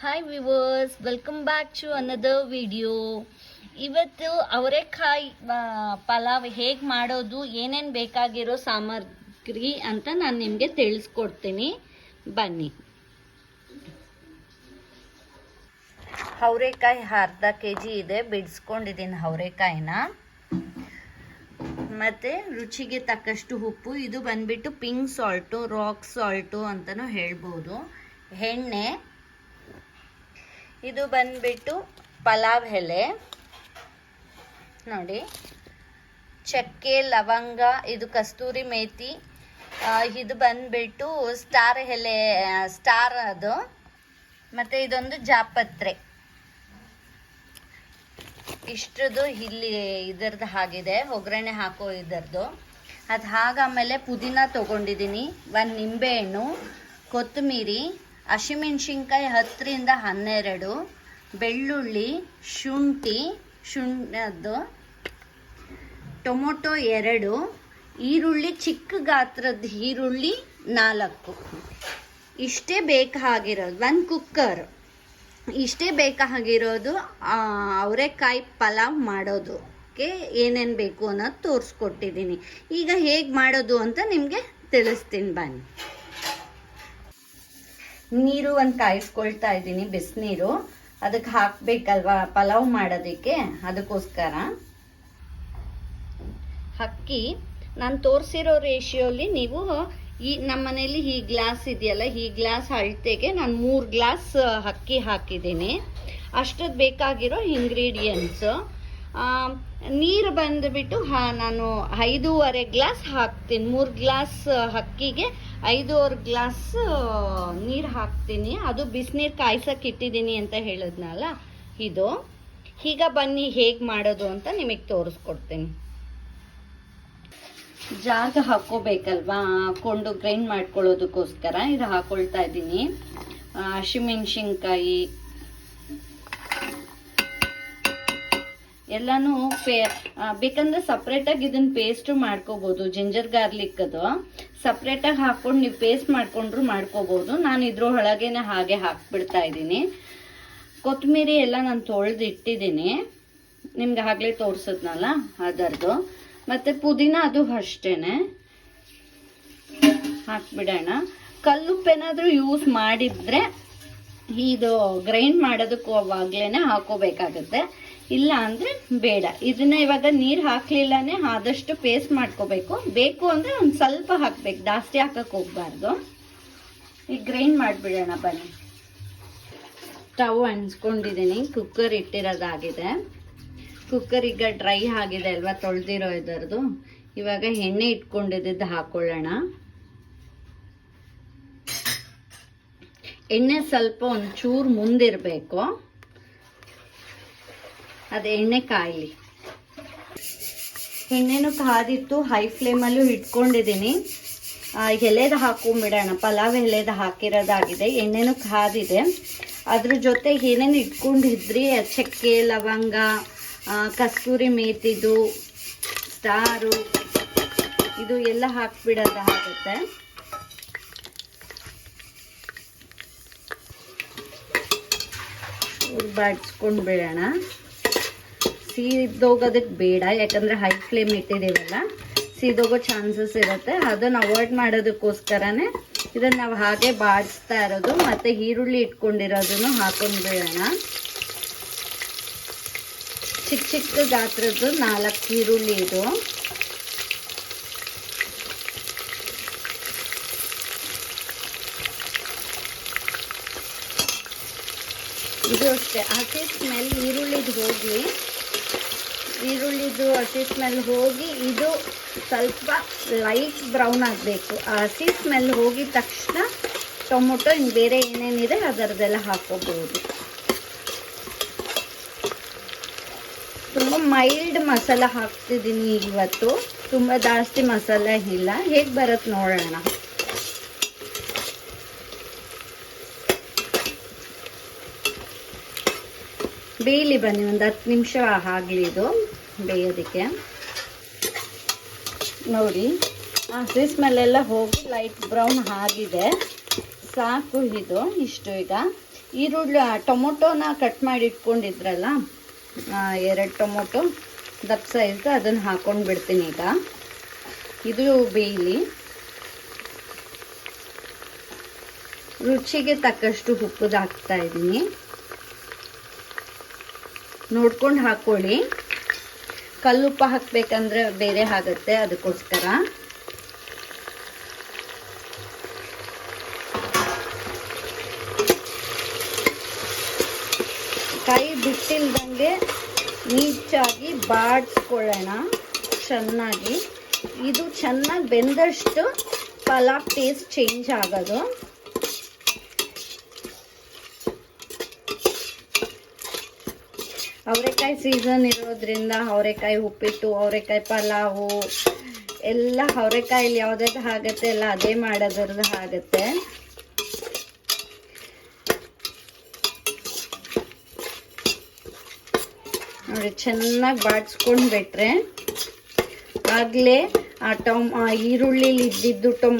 Hi viewers welcome back to another video ಇವತ್ತು ಅವರೆಕಾಯಿ ಪಲಾವ್ ಹೇಗೆ ಮಾಡೋದು, ಏನೇನು ಬೇಕಾಗಿರೋ ಸಾಮಗ್ರಿ ಅಂತ ನಾನು ನಿಮಗೆ ತಿಳಿಸ್ಕೊಡ್ತೀನಿ. ಬನ್ನಿ. ಅವರೆಕಾಯಿ ಅರ್ಧ ಕೆ ಜಿ ಇದೆ. ಬಿಡಿಸ್ಕೊಂಡಿದ್ದೀನಿ ಅವರೆಕಾಯಿನ. ಮತ್ತು ರುಚಿಗೆ ತಕ್ಕಷ್ಟು ಉಪ್ಪು. ಇದು ಬಂದ್ಬಿಟ್ಟು ಪಿಂಕ್ ಸಾಲ್ಟು ರಾಕ್ ಸಾಲ್ಟು ಅಂತಲೂ ಹೇಳ್ಬೋದು. ಎಣ್ಣೆ. ಇದು ಬಂದ್ಬಿಟ್ಟು ಪಲಾವ್ ಎಲೆ. ನೋಡಿ, ಚಕ್ಕೆ, ಲವಂಗ, ಇದು ಕಸ್ತೂರಿ ಮೇಥಿ ಇದು ಬಂದ್ಬಿಟ್ಟು ಸ್ಟಾರ್ ಎಲೆ ಸ್ಟಾರ್ ಅದು. ಮತ್ತು ಇದೊಂದು ಜಾಪತ್ರೆ. ಇಷ್ಟದು ಇಲ್ಲಿ ಇದರದ್ದು ಆಗಿದೆ ಒಗ್ಗರಣೆ ಹಾಕೋ ಇದರದ್ದು. ಅದು ಹಾಗಾಮೇಲೆ ಪುದೀನ ತೊಗೊಂಡಿದ್ದೀನಿ, ಒಂದು ನಿಂಬೆಹಣ್ಣು, ಕೊತ್ತಂಬರಿ ಹಸಿಮೆಣ್ಸಿನ್ಕಾಯಿ ಹತ್ತರಿಂದ ಹನ್ನೆರಡು, ಬೆಳ್ಳುಳ್ಳಿ, ಶುಂಠಿ, ಶುಂಠದ್ದು, ಟೊಮೊಟೊ ಎರಡು, ಈರುಳ್ಳಿ, ಚಿಕ್ಕ ಗಾತ್ರದ ಈರುಳ್ಳಿ ನಾಲ್ಕು. ಇಷ್ಟೇ ಬೇಕಾಗಿರೋದು ಒಂದು ಕುಕ್ಕರ್. ಇಷ್ಟೇ ಬೇಕಾಗಿರೋದು ಅವರೆಕಾಯಿ ಪಲಾವ್ ಮಾಡೋದಕ್ಕೆ ಏನೇನು ಬೇಕು ಅನ್ನೋದು ತೋರಿಸ್ಕೊಟ್ಟಿದ್ದೀನಿ. ಈಗ ಹೇಗೆ ಮಾಡೋದು ಅಂತ ನಿಮಗೆ ತಿಳಿಸ್ತೀನಿ, ಬನ್ನಿ. ನೀರು ಒಂದು ಕಾಯಿಸ್ಕೊಳ್ತಾ ಇದ್ದೀನಿ, ಬಿಸಿನೀರು. ಅದಕ್ಕೆ ಹಾಕ್ಬೇಕಲ್ವಾ? ಪಲಾವ್ ಮಾಡೋದಕ್ಕೆ. ಅದಕ್ಕೋಸ್ಕರ. ಅಕ್ಕಿ, ನಾನು ತೋರಿಸಿರೋ ರೇಷಿಯೋಲಿ ನೀವು ಈ ನಮ್ಮ ಮನೇಲಿ ಈ ಗ್ಲಾಸ್ ಇದೆಯಲ್ಲ, ಈ ಗ್ಲಾಸ್ ಅಳತೆಗೆ ನಾನು ಮೂರು ಗ್ಲಾಸ್ ಅಕ್ಕಿ ಹಾಕಿದ್ದೀನಿ. ಅಷ್ಟದ್ದು ಬೇಕಾಗಿರೋ ಇಂಗ್ರೀಡಿಯೆಂಟ್ಸು ನೀರು ಬಂದುಬಿಟ್ಟು, ಹಾ, ನಾನು ಐದೂವರೆ ಗ್ಲಾಸ್ ಹಾಕ್ತೀನಿ. ಮೂರು ಗ್ಲಾಸ್ ಅಕ್ಕಿಗೆ ಐದೂವರೆ ಗ್ಲಾಸ್ ನೀರು ಹಾಕ್ತೀನಿ. ಅದು ಬಿಸಿನೀರು ಕಾಯ್ಸಕ್ಕೆ ಇಟ್ಟಿದ್ದೀನಿ ಅಂತ ಹೇಳಿದ್ನಲ್ಲ? ಇದು. ಈಗ ಬನ್ನಿ, ಹೇಗೆ ಮಾಡೋದು ಅಂತ ನಿಮಗೆ ತೋರಿಸ್ಕೊಡ್ತೀನಿ. ಜಾಗ ಹಾಕೋಬೇಕಲ್ವಾ ಹಾಕೊಂಡು ಗ್ರೈಂಡ್ ಮಾಡ್ಕೊಳ್ಳೋದಕ್ಕೋಸ್ಕರ ಇದು ಹಾಕೊಳ್ತಾ ಇದ್ದೀನಿ. ಹಸಿಮೆಣ್ಸಿನ್ಕಾಯಿ ಎಲ್ಲಾನು ಪೇ ಬೇಕಂದ್ರೆ ಸಪ್ರೇಟಾಗಿ ಇದನ್ನ ಪೇಸ್ಟ್ ಮಾಡ್ಕೋಬಹುದು ಜಿಂಜರ್ ಗಾರ್ಲಿಕ್ ಅದು. ಸಪ್ರೇಟಾಗಿ ಹಾಕೊಂಡು ನೀವು ಪೇಸ್ಟ್ ಮಾಡ್ಕೊಂಡ್ರು ಮಾಡ್ಕೋಬಹುದು ನಾನು ಇದ್ರೊಳಗೇನೆ ಹಾಗೆ ಹಾಕ್ಬಿಡ್ತಾ ಇದ್ದೀನಿ. ಕೊತ್ತಂಬರಿ ಎಲ್ಲ ನಾನು ತೊಳೆದು ಇಟ್ಟಿದ್ದೀನಿ ನಿಮ್ಗೆ ಆಗಲೇ ತೋರಿಸಿದ್ನಲ್ಲ ಅದರದು ಮತ್ತು ಪುದೀನ ಅದು ಅಷ್ಟೇನೆ. ಹಾಕ್ಬಿಡೋಣ. ಕಲ್ಲುಪ್ಪೇನಾದರೂ ಯೂಸ್ ಮಾಡಿದರೆ, ಇದು ಗ್ರೈಂಡ್ ಮಾಡೋದಕ್ಕೂ ಅವಾಗಲೇ ಹಾಕೋಬೇಕಾಗತ್ತೆ. ಇಲ್ಲ ಅಂದರೆ ಬೇಡ. ಇದನ್ನ ಇವಾಗ ನೀರು ಹಾಕ್ಲಿಲ್ಲಾನೆ ಆದಷ್ಟು ಪೇಸ್ಟ್ ಮಾಡ್ಕೋಬೇಕು. ಬೇಕು ಅಂದರೆ ಒಂದು ಸ್ವಲ್ಪ ಹಾಕ್ಬೇಕು. ಜಾಸ್ತಿ ಹಾಕಕ್ಕೆ ಹೋಗ್ಬಾರ್ದು. ಈಗ ಗ್ರೈಂಡ್ ಮಾಡಿಬಿಡೋಣ ಬನ್ನಿ. ಸ್ಟವ್ ಅನ್ಸ್ಕೊಂಡಿದ್ದೀನಿ ಕುಕ್ಕರ್ ಇಟ್ಟಿರೋದಾಗಿದೆ. ಕುಕ್ಕರ್ ಈಗ ಡ್ರೈ ಆಗಿದೆ ಅಲ್ವಾ? ತೊಳೆದಿರೋ ಇದರದು ಇವಾಗ ಎಣ್ಣೆ ಇಟ್ಕೊಂಡಿದ್ದು ಹಾಕೊಳ್ಳೋಣ. ಎಣ್ಣೆ ಸ್ವಲ್ಪ ಒಂಚೂರು ಮುಂದಿರಬೇಕು. ಅದು ಎಣ್ಣೆ ಕಾಯಲಿ. ಎಣ್ಣೆನೂ ಕಾದಿತ್ತು ಹೈ ಫ್ಲೇಮಲ್ಲೂ ಇಟ್ಕೊಂಡಿದ್ದೀನಿ. ಎಲೆದ ಹಾಕೊಂಬಿಡೋಣ ಪಲಾವ್ ಎಲೆದ ಹಾಕಿರೋದಾಗಿದೆ. ಎಣ್ಣೆನೂ ಕಾದಿದೆ. ಅದ್ರ ಜೊತೆ ಏನೇನು ಇಟ್ಕೊಂಡಿದ್ರಿ? ಚಕ್ಕೆ ಲವಂಗ ಕಸ್ತೂರಿ ಮೇತಿದು ಸ್ಟಾರು ಇದು ಎಲ್ಲ ಹಾಕ್ಬಿಡೋದಾಗುತ್ತೆ ಬಾಡ್ಸ್ಕೊಂಡು ಬಿಡೋಣ. ಸೀದೋಗೋದಕ್ಕೆ ಬೇಡ, ಯಾಕಂದರೆ ಹೈ ಫ್ಲೇಮ್ ಇಟ್ಟಿದ್ದೀವಲ್ಲ ಸೀದೋಗೋ ಚಾನ್ಸಸ್ ಇರುತ್ತೆ. ಅದನ್ನು ಅವಾಯ್ಡ್ ಮಾಡೋದಕ್ಕೋಸ್ಕರನೇ ಇದನ್ನು ನಾವು ಹಾಗೆ ಬಾಡಿಸ್ತಾ ಇರೋದು, ಮತ್ತು ಈರುಳ್ಳಿ ಇಟ್ಕೊಂಡಿರೋದನ್ನು ಹಾಕೊಂಡು ಚಿಕ್ಕ ಚಿಕ್ಕ ಗಾತ್ರದ್ದು ನಾಲ್ಕು ಈರುಳ್ಳಿ ಇದು. ಇದು ಅಷ್ಟೇ. ಹಸಿ ಸ್ಮೆಲ್ ಈರುಳ್ಳಿದು ಹೋಗಲಿ. ಈರುಳ್ಳಿದು ಹಸಿ ಸ್ಮೆಲ್ ಹೋಗಿ ಇದು ಸ್ವಲ್ಪ ಲೈಟ್ ಬ್ರೌನ್ ಆಗಬೇಕು. ಆ ಹಸಿ ಸ್ಮೆಲ್ ಹೋಗಿದ ತಕ್ಷಣ ಟೊಮೊಟೊ ಇನ್ನು ಬೇರೆ ಏನೇನಿದೆ ಅದರದ್ದೆಲ್ಲ ಹಾಕೋಬಹುದು. ತುಂಬ ಮೈಲ್ಡ್ ಮಸಾಲ ಹಾಕ್ತಿದ್ದೀನಿ ಇವತ್ತು. ತುಂಬ ಜಾಸ್ತಿ ಮಸಾಲ ಇಲ್ಲ. ಹೇಗೆ ಬರುತ್ತೆ ನೋಡೋಣ. ಬೇಯಲಿ ಬನ್ನಿ, ಒಂದು ಹತ್ತು ನಿಮಿಷ ಆಗಲಿ ಇದು ಬೇಯೋದಕ್ಕೆ. ನೋಡಿ ಹಸಿ ಮೇಲೆಲ್ಲ ಹೋಗಿ ಲೈಟ್ ಬ್ರೌನ್ ಆಗಿದೆ. ಸಾಕು ಇದು ಇಷ್ಟು ಈಗ. ಈರುಳ್ಳಿ ಟೊಮೊಟೊನ ಕಟ್ ಮಾಡಿ ಇಟ್ಕೊಂಡಿದ್ರಲ್ಲ ಎರಡು ಟೊಮೊಟೊ ದಪ್ಪ ಸೈಜ್ ಅದನ್ನು ಹಾಕೊಂಡು ಬಿಡ್ತೀನಿ ಈಗ. ಇದು ಬೇಯಲಿ ರುಚಿಗೆ ತಕ್ಕಷ್ಟು ಉಪ್ಪುದಾಕ್ತಾ ಇದ್ದೀನಿ. ನೋಡ್ಕೊಂಡು ಹಾಕ್ಕೊಳ್ಳಿ ಕಲ್ಲುಪ್ಪ ಹಾಕ್ಬೇಕಂದ್ರೆ ಬೇರೆ ಆಗುತ್ತೆ ಅದಕ್ಕೋಸ್ಕರ. ಕೈ ಬಿಟ್ಟಿಲ್ದಂಗೆ ನೀಚಾಗಿ ಬಾಡಿಸ್ಕೊಳ್ಳೋಣ, ಚೆನ್ನಾಗಿ. ಇದು ಚೆನ್ನಾಗಿ ಬೆಂದಷ್ಟು ಪಲಾವ್ ಟೇಸ್ಟ್ ಚೇಂಜ್ ಆಗೋದು. ಅವರೆಕಾಯಿ ಸೀಸನ್ ಇರೋದ್ರಿಂದ ಅವರೆಕಾಯಿ ಉಪ್ಪಿಟ್ಟು, ಅವರೆಕಾಯಿ ಪಲಾವು, ಎಲ್ಲ ಅವರೆಕಾಯಲ್ಲಿ ಯಾವುದಾದ್ರು ಆಗುತ್ತೆ, ಎಲ್ಲ ಅದೇ ಮಾಡೋದ್ರದ್ದು ಆಗುತ್ತೆ. ನೋಡಿ, ಚೆನ್ನಾಗಿ ಬಾಡಿಸ್ಕೊಂಡು ಬಿಟ್ರೆ ಆಗಲೇ ಆ ಟೊಮ್ ಈರುಳ್ಳಿಲಿ ಇದ್ದಿದ್ದು ಟೊಮ್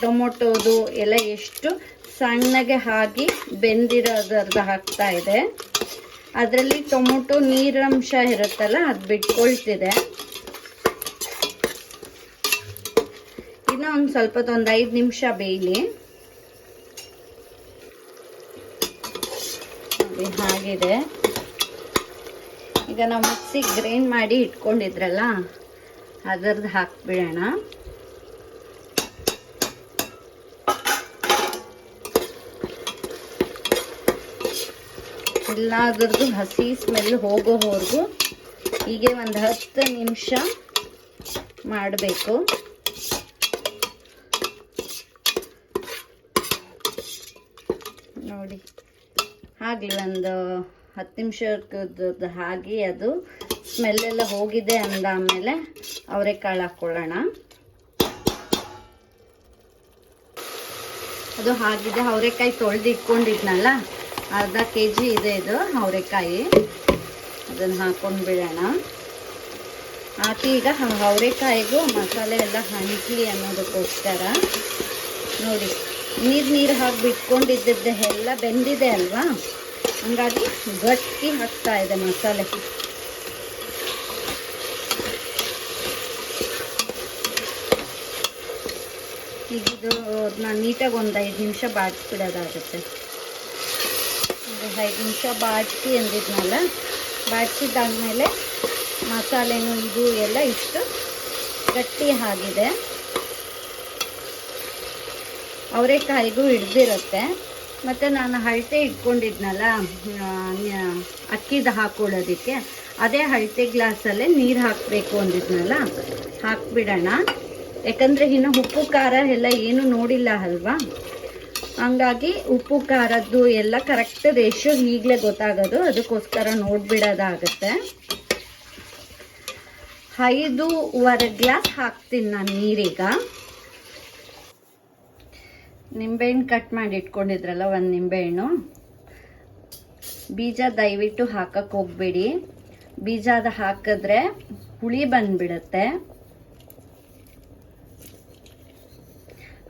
ಟೊಮೊಟೊದು ಎಲ್ಲ ಎಷ್ಟು ಸಣ್ಣಗೆ ಹಾಕಿ ಬೆಂದಿರೋದ್ರದ್ದು ಹಾಕ್ತಾ ಇದೆ. ಅದರಲ್ಲಿ ಟೊಮೊಟೊ ನೀರಂಶ ಇರುತ್ತಲ್ಲ, ಅದು ಬಿಟ್ಕೊಳ್ತಿದೆ. ಇನ್ನೊಂದು ಒಂದು ಸ್ವಲ್ಪ ಒಂದು ಐದು ನಿಮಿಷ ಬೇಯಲಿ. ಹಾಗಿದೆ. ಈಗ ನಾವು ಮಿಕ್ಸಿಗೆ ಗ್ರೈಂಡ್ ಮಾಡಿ ಇಟ್ಕೊಂಡಿದ್ರಲ್ಲ ಅದರದ್ದು ಹಾಕ್ಬಿಡೋಣ. ಎಲ್ಲದರದ್ದು ಹಸಿ ಸ್ಮೆಲ್ ಹೋಗೋವರೆಗೂ ಹೀಗೆ ಒಂದು ಹತ್ತು ನಿಮಿಷ ಮಾಡಬೇಕು. ನೋಡಿ, ಆಗಲಿ ಒಂದು ಹತ್ತು ನಿಮಿಷದ ಹಾಗೆ ಅದು ಸ್ಮೆಲ್ ಎಲ್ಲ ಹೋಗಿದೆ ಅಂದಾದಮೇಲೆ ಅವರೆಕಾಳು ಹಾಕ್ಕೊಳ್ಳೋಣ ಅದು ಹಾಗಿದೆ, ಅವರೆಕಾಯಿ ತೊಳೆದು ಇಟ್ಕೊಂಡಿದ್ನಲ್ಲ ಅರ್ಧ ಕೆ ಜಿ ಇದೆ ಇದು, ಅವರೆಕಾಯಿ. ಅದನ್ನು ಹಾಕೊಂಡು ಬಿಡೋಣ. ಹಾಕಿ ಈಗ ಅವರೆಕಾಯಿಗೂ ಮಸಾಲೆ ಎಲ್ಲ ಹಂಚಲಿ ಅನ್ನೋದಕ್ಕೋಸ್ಕರ. ನೋಡಿ, ನೀರು ನೀರು ಹಾಕಿ ಬಿಟ್ಕೊಂಡಿದ್ದದ್ದು, ಎಲ್ಲ ಬೆಂದಿದೆ ಅಲ್ವಾ? ಹಂಗಾಗಿ ಗಟ್ಟಿ ಹಾಕ್ತಾ ಇದೆ ಮಸಾಲೆ. ಈಗ ಇದು ನಾನು ನೀಟಾಗಿ ಒಂದು ಐದು ನಿಮಿಷ ಬಾಡಿಸ್ಬಿಡೋದಾಗುತ್ತೆ ಐದು ನಿಮಿಷ ಬಾಡಿಸಿ ಅಂದಿದ್ನಲ್ಲ ಬಾಡಿಸಿದ್ದಾದಮೇಲೆ ಮಸಾಲೆನು ಇದು ಎಲ್ಲ ಇಷ್ಟು ಗಟ್ಟಿ ಆಗಿದೆ. ಅವರೆಕಾಯಿಗೂ ಹಿಡ್ದಿರುತ್ತೆ. ಮತ್ತು ನಾನು ಅಳತೆ ಇಟ್ಕೊಂಡಿದ್ನಲ್ಲ ಅಕ್ಕಿದ ಹಾಕ್ಕೊಳ್ಳೋದಕ್ಕೆ ಅದೇ ಅಳತೆ ಗ್ಲಾಸಲ್ಲೇ ನೀರು ಹಾಕಬೇಕು ಅಂದಿದ್ನಲ್ಲ, ಹಾಕ್ಬಿಡೋಣ. ಯಾಕಂದರೆ ಇನ್ನು ಉಪ್ಪು, ಖಾರ ಎಲ್ಲ ಏನು ನೋಡಿಲ್ಲ ಅಲ್ವಾ? ಹಂಗಾಗಿ ಉಪ್ಪು, ಖಾರದ್ದು ಎಲ್ಲ ಕರೆಕ್ಟ್ ರೇಷ್ಯೋ ಈಗಲೇ ಗೊತ್ತಾಗೋದು. ಅದಕ್ಕೋಸ್ಕರ ನೋಡ್ಬಿಡೋದಾಗತ್ತೆ. ಐದೂವರೆ ಗ್ಲಾಸ್ ಹಾಕ್ತೀನಿ ನಾನು ನೀರೀಗ. ನಿಂಬೆಹಣ್ಣು ಕಟ್ ಮಾಡಿ ಇಟ್ಕೊಂಡಿದ್ರಲ್ಲ, ಒಂದು ನಿಂಬೆಹಣ್ಣು. ಬೀಜ ದಯವಿಟ್ಟು ಹಾಕಕ್ಕೆ ಹೋಗ್ಬೇಡಿ. ಬೀಜ ಅದು ಹಾಕಿದ್ರೆ ಹುಳಿ ಬಂದ್ಬಿಡುತ್ತೆ.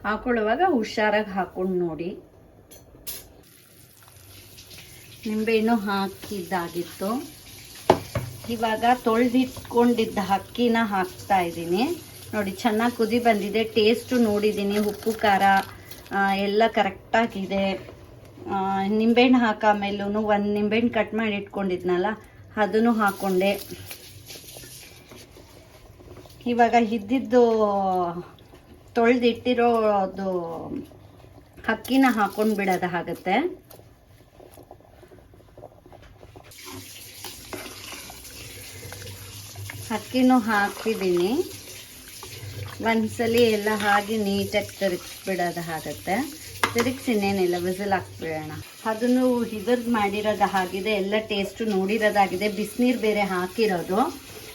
ಹಾಕೊಳ್ಳುವಾಗ ಹುಷಾರಾಗಿ ಹಾಕೊಂಡು ನೋಡಿ. ನಿಂಬೆಹಣ್ಣು ಹಾಕಿದ್ದಾಗಿತ್ತು. ಇವಾಗ ತೊಳೆದಿಟ್ಕೊಂಡಿದ್ದ ಅಕ್ಕಿನ ಹಾಕ್ತಾ ಇದ್ದೀನಿ. ನೋಡಿ, ಚೆನ್ನಾಗಿ ಕುದಿ ಬಂದಿದೆ. ಟೇಸ್ಟು ನೋಡಿದ್ದೀನಿ. ಉಪ್ಪು, ಖಾರ ಎಲ್ಲ ಕರೆಕ್ಟಾಗಿದೆ. ನಿಂಬೆಹಣ್ಣು ಹಾಕಾಮೇಲೂ ಒಂದು ನಿಂಬೆಹಣ್ಣು ಕಟ್ ಮಾಡಿ ಇಟ್ಕೊಂಡಿದ್ನಲ್ಲ, ಅದನ್ನು ಹಾಕ್ಕೊಂಡೆ ಇವಾಗ ಇದ್ದಿದ್ದು ತೊಳೆದಿಟ್ಟಿರೋದು ಅಕ್ಕಿನ ಹಾಕೊಂಡು ಬಿಡೋದಾಗುತ್ತೆ ಅಕ್ಕಿನೂ ಹಾಕಿದ್ದೀನಿ ಒಂದ್ಸಲಿ ಎಲ್ಲ ಹಾಗೆ ನೀಟಾಗಿ ತಿರುಗಿಸ್ಬಿಡೋದಾಗುತ್ತೆ ತಿರುಗಿಸಿ ಇನ್ನೇನಿಲ್ಲ ವಿಸಿಲ್ ಹಾಕ್ಬಿಡೋಣ. ಅದನ್ನು ಇದ್ರದ್ದು ಮಾಡಿರೋದು ಆಗಿದೆ ಎಲ್ಲ ಟೇಸ್ಟು ನೋಡಿರೋದಾಗಿದೆ ಬಿಸಿನೀರು ಬೇರೆ ಹಾಕಿರೋದು.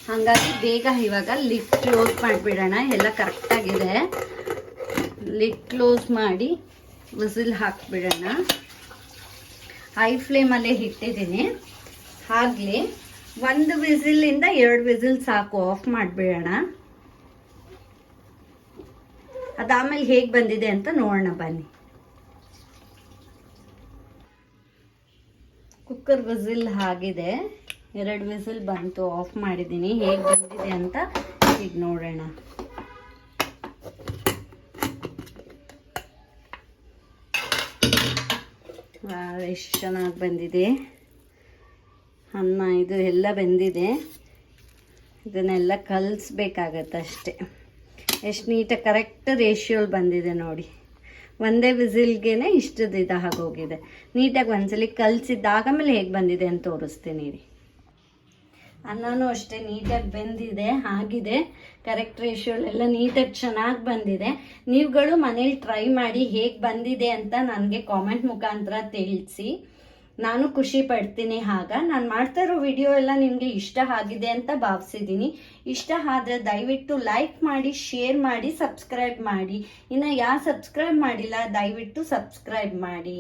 ಹಾಗಾಗಿ ಬೇಗ ಇವಾಗ ಲಿಡ್ ಕ್ಲೋಸ್ ಮಾಡಿಬಿಡೋಣ. ಎಲ್ಲ ಕರೆಕ್ಟಾಗಿದೆ ಲಿಡ್ ಕ್ಲೋಸ್ ಮಾಡಿ ವಿಸಿಲ್ ಹಾಕ್ಬಿಡೋಣ. ಹೈ ಫ್ಲೇಮಲ್ಲೇ ಇಟ್ಟಿದ್ದೀನಿ. ಆಗಲಿ ಒಂದು ವಿಸಿಲಿಂದ ಎರಡು ವಿಸಿಲ್ ಸಾಕು ಆಫ್ ಮಾಡಿಬಿಡೋಣ. ಅದಾದ್ಮೇಲೆ ಹೇಗೆ ಬಂದಿದೆ ಅಂತ ನೋಡೋಣ, ಬನ್ನಿ. ಕುಕ್ಕರ್ ವಿಸಿಲ್ ಆಗಿದೆ. ಎರಡು ವಿಸಿಲ್ ಬಂತು ಆಫ್ ಮಾಡಿದ್ದೀನಿ ಹೇಗೆ ಬಂದಿದೆ ಅಂತ ಈಗ ನೋಡೋಣ. ಎಷ್ಟು ಚೆನ್ನಾಗಿ ಬಂದಿದೆ. ಅನ್ನ, ಇದು ಎಲ್ಲ ಬಂದಿದೆ. ಇದನ್ನೆಲ್ಲ ಕಲಿಸ್ಬೇಕಾಗತ್ತೆ ಅಷ್ಟೇ. ಎಷ್ಟು ನೀಟಾಗಿ ಕರೆಕ್ಟ್ ರೇಷಿಯೋಲ್ ಬಂದಿದೆ ನೋಡಿ. ಒಂದೇ ವಿಸಿಲ್ಗೆ ಇಷ್ಟದ ಇದಾಗೋಗಿದೆ ನೀಟಾಗಿ ಒಂದ್ಸಲಿ ಕಲಸಿದ್ದಾಗಮೇಲೆ ಹೇಗೆ ಬಂದಿದೆ ಅಂತ ತೋರಿಸ್ತೀನಿ. ಅನ್ನನೂ ಅಷ್ಟೇ ನೀಟಾಗಿ ಬೆಂದಿದೆ, ಆಗಿದೆ. ಕರೆಕ್ಟ್ ರೇಷಿಯೋಲೆಲ್ಲ ನೀಟಾಗಿ ಚೆನ್ನಾಗಿ ಬಂದಿದೆ. ನೀವುಗಳು ಮನೇಲಿ ಟ್ರೈ ಮಾಡಿ ಹೇಗೆ ಬಂದಿದೆ ಅಂತ ನನಗೆ ಕಾಮೆಂಟ್ ಮುಖಾಂತರ ತಿಳಿಸಿ. ನಾನು ಖುಷಿ ಪಡ್ತೀನಿ ಆಗ. ನಾನು ಮಾಡ್ತಾ ಇರೋ ವಿಡಿಯೋ ಎಲ್ಲ ನಿಮಗೆ ಇಷ್ಟ ಆಗಿದೆ ಅಂತ ಭಾವಿಸಿದ್ದೀನಿ. ಇಷ್ಟ ಆದರೆ ದಯವಿಟ್ಟು ಲೈಕ್ ಮಾಡಿ ಶೇರ್ ಮಾಡಿ ಸಬ್ಸ್ಕ್ರೈಬ್ ಮಾಡಿ. ಇನ್ನು ಯಾರು ಸಬ್ಸ್ಕ್ರೈಬ್ ಮಾಡಿಲ್ಲ, ದಯವಿಟ್ಟು ಸಬ್ಸ್ಕ್ರೈಬ್ ಮಾಡಿ.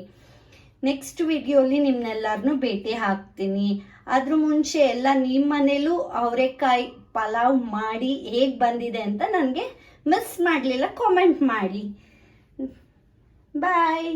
ನೆಕ್ಸ್ಟ್ ವಿಡಿಯೋಲಿ ನಿಮ್ಮನ್ನೆಲ್ಲರನ್ನೂ ಭೇಟಿ ಹಾಕ್ತೀನಿ. ಅದ್ರ ಮುಂಚೆ ಎಲ್ಲ ನಿಮ್ಮ ಮನೇಲೂ ಅವರೆಕಾಯಿ ಪಲಾವ್ ಮಾಡಿ ಹೇಗೆ ಬಂದಿದೆ ಅಂತ ನನಗೆ ಮಿಸ್ ಮಾಡಲಿಲ್ಲ ಕಾಮೆಂಟ್ ಮಾಡಿ. ಬಾಯ್